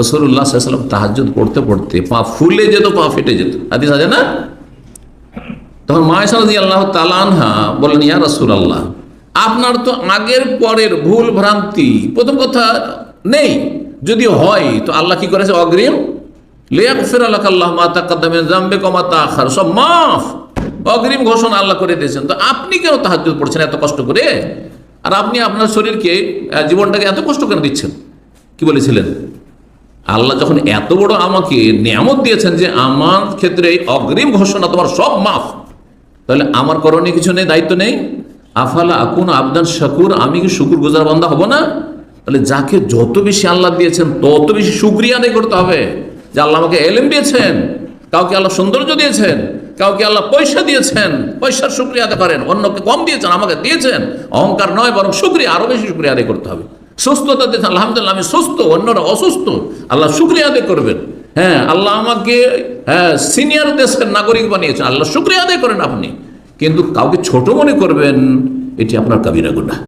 রসুল্লাহ সাল্লাম তাহাজুদ পড়তে পড়তে পা ফুলে যেত, পা ফেটে যেত। হাদিস আছে না? তখন মায়েশারদি আল্লাহ তালানহা বললেন, ইয়া রসুল আল্লাহ আপনার তো আগের পরের ভুল ভ্রান্তি, প্রথম কথা নেই। যদি হয়, তো আল্লাহ কি করেছে? অগ্রিম। লেয়াক ফের আল্লাহ আল্লাহ মাতা কাদ্দামে জাম্বে সব মাফ। অগ্রিম ঘোষণা আল্লাহ করে দিয়েছেন। তো আপনি কেন তাহাজুদ পড়ছেন এত কষ্ট করে? আর আপনি আপনার শরীরকে জীবনটাকে এত কষ্ট কেন দিচ্ছেন? কি বলেছিলেন? আল্লাহ যখন এত বড় আমাকে নিয়ামত দিয়েছেন যে আমার ক্ষেত্রে অগ্রিম ঘোষণা তোমার সব মাফ, তাহলে আমার করণীয় কিছু নেই, দায়িত্ব নেই? আফালা আকুন আবদান শাকুর, আমি কি শুকুর গুজার বান্দা হব না? তাহলে যাকে যত বেশি আল্লাহ দিয়েছেন, তত বেশি শুক্রিয়া আদায় করতে হবে। যে আল্লাহ আমাকে এলেম দিয়েছেন, কাউকে আল্লাহ সৌন্দর্য দিয়েছেন, কাউকে আল্লাহ পয়সা দিয়েছেন, পয়সার শুক্রিয়া আদায় করেন, অন্যকে কম দিয়েছেন, আমাকে দিয়েছেন। অহংকার নয়, বরং শুক্রিয়া, আরও বেশি শুক্রিয়া আদায় করতে হবে। সুস্থতা দিয়েছেন, আলহামদুলিল্লাহ, আমি সুস্থ, অন্যরা অসুস্থ। আল্লাহ শুক্রিয়া আদায় করবেন। হ্যাঁ আল্লাহ আমাকে হ্যাঁ সিনিয়র দেশের নাগরিক বানিয়েছেন। আল্লাহ শুক্রিয়া আদায় করেন আপনি। কিন্তু কাউকে ছোট মনে করবেন, এটি আপনার কাবিরা গুণা